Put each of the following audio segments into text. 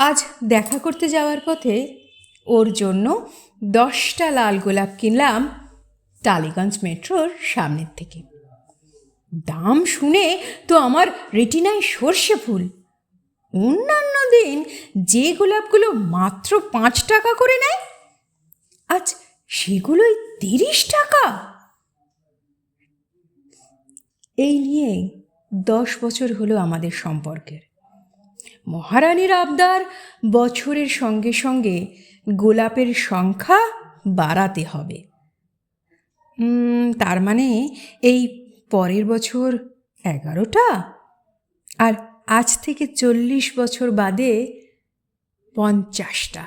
আজ দেখা করতে যাওয়ার পথে ওর জন্য দশটা লাল গোলাপ কিনলাম টালিগঞ্জ মেট্রোর সামনের থেকে। দাম শুনে তো আমার রেটিনায় সর্ষে ফুল। অন্যান্য দিন যে গোলাপগুলো মাত্র পাঁচ টাকা করে নেয়, আজ সেগুলোই তিরিশ টাকা। এই নিয়ে দশ বছর হলো আমাদের সম্পর্কের। মহারানীর আবদার বছরের সঙ্গে সঙ্গে গোলাপের সংখ্যা বাড়াতে হবে। তার মানে এই পরের বছর এগারোটা? আর আজ থেকে চল্লিশ বছর বাদে পঞ্চাশটা।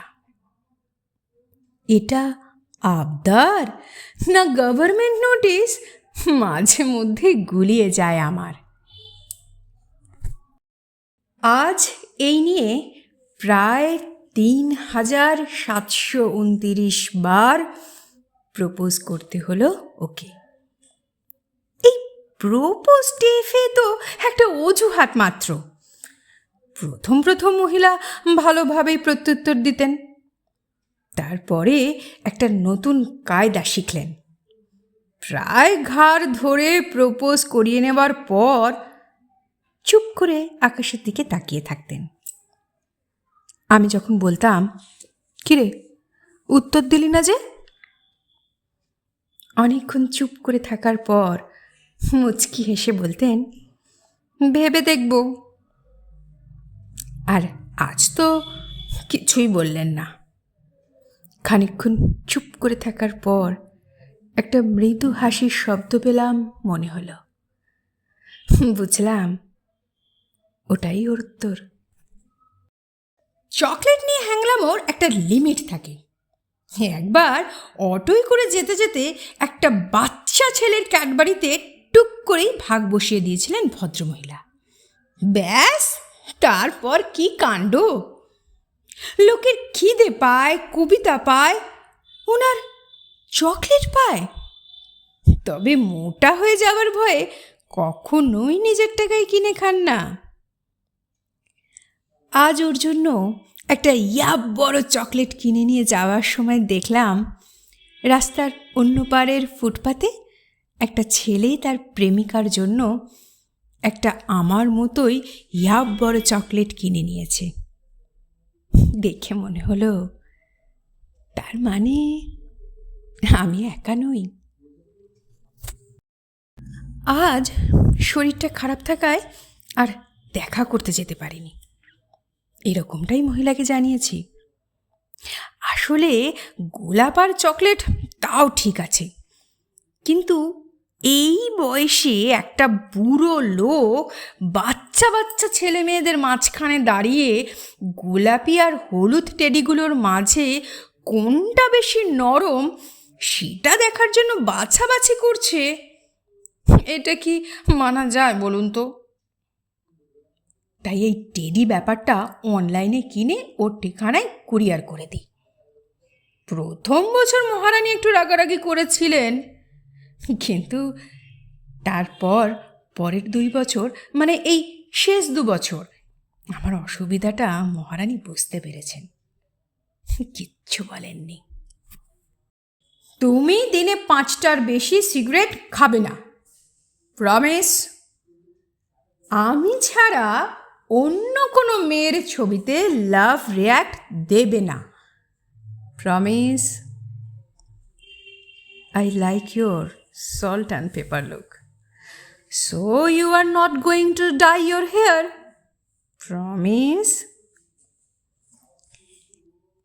এটা আবদার না গভর্নমেন্ট নোটিশ মাঝে মধ্যে গুলিয়ে যায় আমার। আজ এই নিয়ে প্রায় তিন হাজার সাতশো উনতিরিশ বার প্রপোজ করতে হলো ওকে। এই প্রপোজ টেফে তো একটা অজুহাত মাত্র। প্রথম প্রথম মহিলা ভালোভাবেই প্রত্যুত্তর দিতেন। তারপরে একটা নতুন কায়দা শিখলেন। প্রায় ঘাড় ধরে প্রপোজ করিয়ে নেবার পর চুপ করে আকাশের দিকে তাকিয়ে থাকতেন। আমি যখন বলতাম, কিরে, উত্তর দিলি না যে? অনেকক্ষণ চুপ করে থাকার পর মুচকি হেসে বলতেন, ভেবে দেখব। আর আজ তো কিছুই বললেন না। খানিকক্ষণ চুপ করে থাকার পর একটা মৃদু হাসির শব্দ পেলাম মনে হলো। বুঝলাম ওটাই ওর উত্তর। চকলেট নিয়ে হ্যাংলামোর একটা লিমিট থাকে। একবার অটোয় করে যেতে যেতে একটা বাচ্চা ছেলের ক্যাডবারিতে টুক করেই ভাগ বসিয়ে দিয়েছিলেন ভদ্রমহিলা। ব্যাস, তারপর কি কাণ্ড? লোকের খিদে পায়, কবিতা পায়, ওনার চকলেট পায়। তবে মোটা হয়ে যাওয়ার ভয়ে কখনোই নিজের টাকায় কিনে খান না। আজ ওর জন্য একটা ইয়াব বড় চকলেট কিনে নিয়ে যাওয়ার সময় দেখলাম রাস্তার অন্য পাড়ের ফুটপাতে একটা ছেলে তার প্রেমিকার জন্য একটা আমার মতোই ইয়াব বড় চকলেট কিনে নিয়েছে। দেখে মনে হলো, তার মানে আমি একা নই। আজ শরীরটা খারাপ থাকায় আর দেখা করতে যেতে পারিনি। এরকমটাই মহিলাকে জানিয়েছি। আসলে গোলাপ আর চকলেট তাও ঠিক আছে। কিন্তু এই বয়সে একটা বুড়ো লোক বাচ্চা বাচ্চা ছেলে মেয়েদের মাঝখানে দাঁড়িয়ে গোলাপি আর হলুদ টেডিগুলোর মাঝে কোনটা বেশি নরম সেটা দেখার জন্য বাছাবাছি করছে। এটা কি মানা যায় বলুন তো? তাই এই টেডি ব্যাপারটা অনলাইনে কিনে ওর ঠিকানায় কুরিয়ার করে দিই। প্রথম বছর মহারানী একটু রাগারাগি করেছিলেন। কিন্তু তারপর পরের দুই বছর মানে এই শেষ দু বছর, আমার অসুবিধাটা মহারানী বুঝতে পেরেছেন। কিচ্ছু বলেননি। তুমি দিনে পাঁচটার বেশি সিগারেট খাবে না। প্রমিস। আমি ছাড়া অন্য কোনো মেয়ের ছবিতে লাভ রিয়াক্ট দেবে না। Promise I like your salt and pepper look so you are not going to dye your hair promise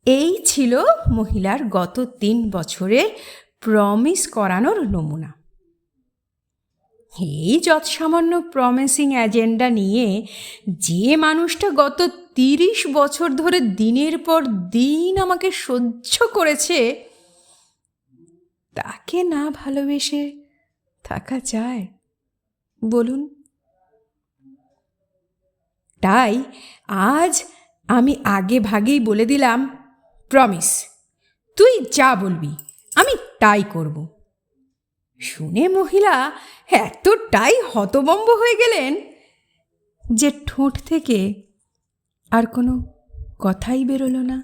এই ছিল মহিলার গত তিন বছরের প্রমিস করানোর নমুনা। এই যৎসামান্য প্রমিসিং অ্যাজেন্ডা নিয়ে যে মানুষটা গত তিরিশ বছর ধরে দিনের পর দিন আমাকে সহ্য করেছে, তাকে না ভালোবেসে থাকা যায়? বলুন। তাই আজ আমি আগে ভাগেই বলে দিলাম প্রমিস তুই যা বলবি, আমি তাই করব। শুনে মহিলা এতটাই হতবম্ব হয়ে গেলেন যে ঠোঁট থেকে আর কোনো কথাই বেরোলো না।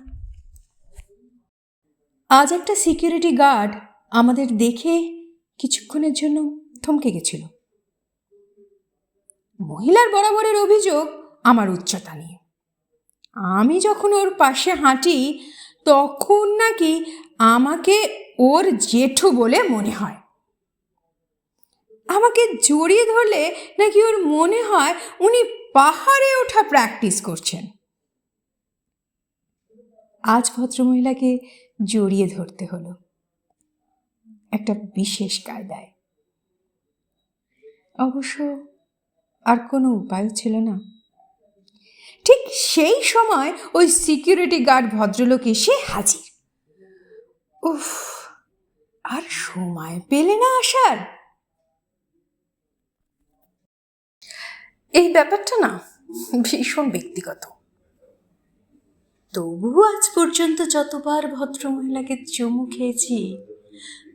আজ একটা সিকিউরিটি গার্ড আমাদের দেখে কিছুক্ষণের জন্য থমকে গেছিল। মহিলার বরাবরের অভিযোগ আমার উচ্চতা নিয়ে। আমি যখন ওর পাশে হাঁটি, তখন নাকি আমাকে ওর জেঠু বলে মনে হয়। আমাকে জড়িয়ে ধরলে নাকি ওর মনে হয় উনি পাহাড়ে ওঠা প্র্যাকটিস করছেন। আজ ভদ্রমহিলাকে জড়িয়ে ধরতে হলো। একটা বিশেষ কায়দায়। অবশ্য আর কোনো উপায় ছিল না। ঠিক সেই সময় ওই সিকিউরিটি গার্ড ভদ্রলোক এসে হাজির। উফ, আর সময় পেলে না আসার। এই ব্যাপারটা না ভীষণ ব্যক্তিগত। তবুও আজ পর্যন্ত যতবার ভদ্রমহিলাকে চুমু খেয়েছি,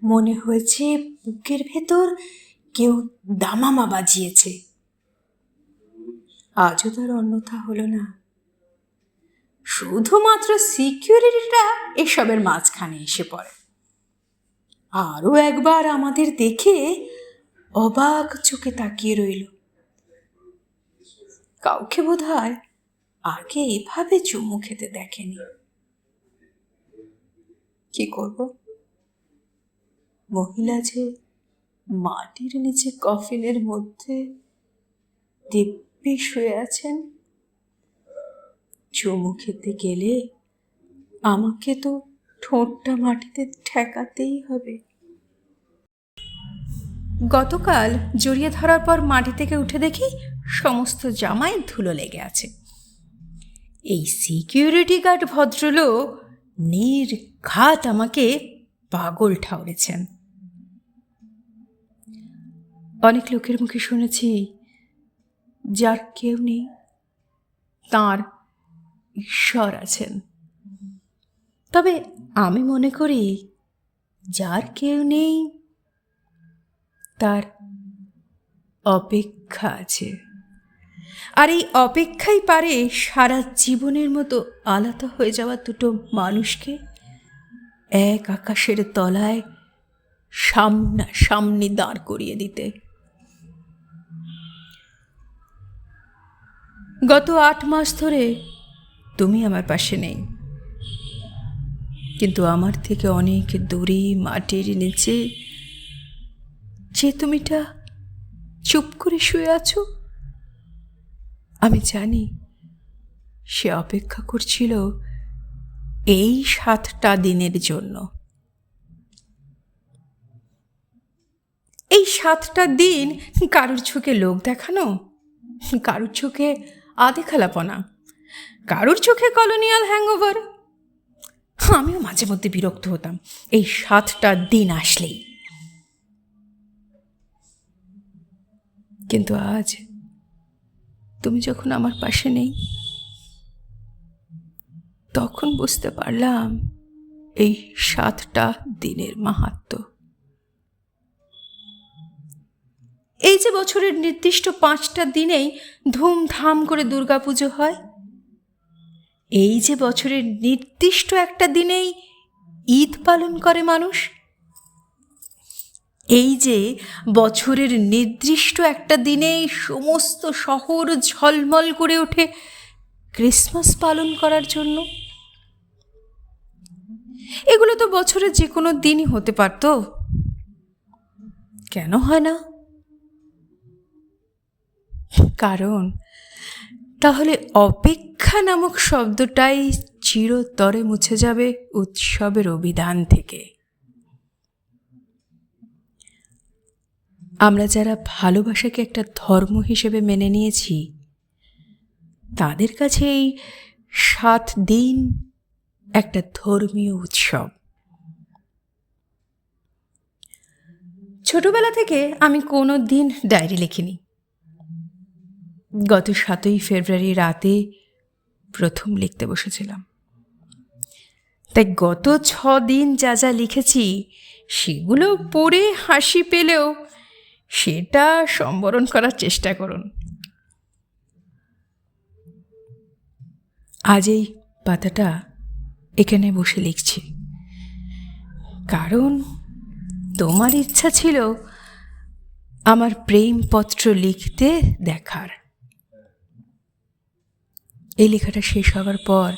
মনে হয়েছে বুকের ভেতর কেউ দামামা বাজিয়েছে। আজও তার অন্যথা হলো না। শুধুমাত্র সিকিউরিটিটা এসবের মাঝখানে এসে পড়ে। আরও একবার আমাদের দেখে অবাক চোখে তাকিয়ে রইল। কাউকে বোধ হয় আগে এভাবে চুমু খেতে দেখেনি। কি করব? মহিলা যে মাটির নিচে কফিনের মধ্যে দিব্যি শুয়ে আছেন, চুমু খেতে গেলে আমাকে তো ঠোঁটটা মাটিতে ঠেকাতেই হবে। গতকাল জড়িয়ে ধরার পর মাটি থেকে উঠে দেখি সমস্ত জামায় ধুলো লেগে আছে। এই সিকিউরিটি গার্ড ভদ্রলোক নির্ঘাত আমাকে পাগল ঠাউরেছেন। অনেক লোকের মুখে শুনেছি, যার কেউ নেই, তাঁর ঈশ্বর আছেন। তবে আমি মনে করি, যার কেউ নেই, তার অপেক্ষা আছে। আর এই অপেক্ষাই পারে সারা জীবনের মতো আলাদা হয়ে যাওয়া দুটো মানুষকে। এক আকাশের তলায় সামনা সামনে দাঁড় করিয়ে দিতে। গত আট মাস ধরে তুমি আমার পাশে নেই। কিন্তু আমার থেকে অনেক দূরে মাটির নিচে যে তুমিটা চুপ করে শুয়ে আছো আমি জানি সে অপেক্ষা করছিল এই সাতটা দিনের জন্য। এই সাতটা দিন কারোর চোখে লোক দেখানো? কারোর চোখে আদেখালাপনা কারুর চোখে কলোনিয়াল হ্যাংওভার? আমিও মাঝে মধ্যে বিরক্ত হতাম, এই সাতটা দিন আসলেই। কিন্তু আজ তুমি যখন আমার পাশে নেই, তখন বুঝতে পারলাম এই সাতটা দিনের মাহাত্ম এই যে বছরের নির্দিষ্ট পাঁচটা দিনেই ধুমধাম করে দুর্গাপুজো হয়, এই যে বছরের নির্দিষ্ট একটা দিনেই ঈদ পালন করে মানুষ এই যে বছরের নির্দিষ্ট একটা দিনেই সমস্ত শহর ঝলমল করে ওঠে ক্রিসমাস পালন করার জন্য। এগুলো তো বছরের যে কোনো দিনই হতে পারত। কেন হয় না? কারণ তাহলে অপেক্ষা নামক শব্দটাই চিরতরে মুছে যাবে উৎসবের অভিধান থেকে। আমরা যারা ভালোবাসাকে একটা ধর্ম হিসেবে মেনে নিয়েছি, তাদের কাছে এই সাত দিন একটা ধর্মীয় উৎসব। ছোটবেলা থেকে আমি কোনো দিন ডায়েরি লিখিনি। গত সাতই ফেব্রুয়ারি রাতে প্রথম লিখতে বসেছিলাম। তাই গত ছ দিন যা যা লিখেছি, সেগুলো পড়ে হাসি পেলেও সেটা সম্বরণ করার চেষ্টা করুন। আজ এই পাতাটা এখানে বসে লিখছি। কারণ তোমার ইচ্ছা ছিল আমার প্রেমপত্র লিখতে দেখার। এই লেখাটা শেষ হওয়ার পর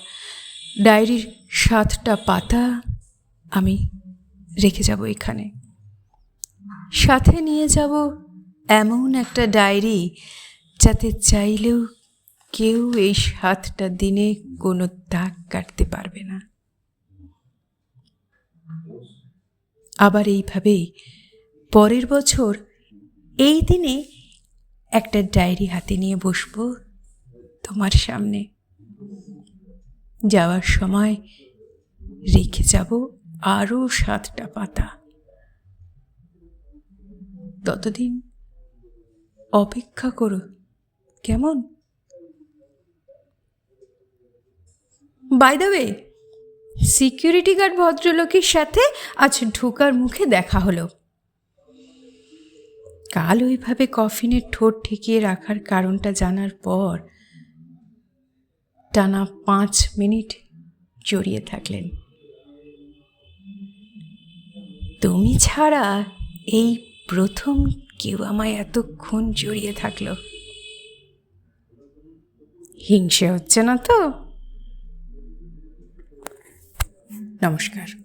ডায়েরির সাতটা পাতা আমি রেখে যাব এখানে। সাথে নিয়ে যাব এমন একটা ডায়েরি যাতে চাইলেও কেউ এই সাতটা দিনে কোনো দাগ কাটতে পারবে না। আবার এইভাবেই পরের বছর এই দিনে একটা ডায়েরি হাতে নিয়ে বসবো তোমার সামনে। যাওয়ার সময় রেখে যাব আরও সাতটা পাতা। ততদিন অপেক্ষা করো। কেমন? By the way security guard ভদ্রলোকের সাথে আজ ঢোকার মুখে দেখা হলো। কাল ওইভাবে কফিনের ঠোঁট ঠেকিয়ে রাখার কারণটা জানার পর টানা পাঁচ মিনিট জড়িয়ে থাকলেন। তুমি ছাড়া এই প্রথম কেউ আমায় এতক্ষণ জড়িয়ে থাকল। হিংসে হচ্ছে না তো? নমস্কার।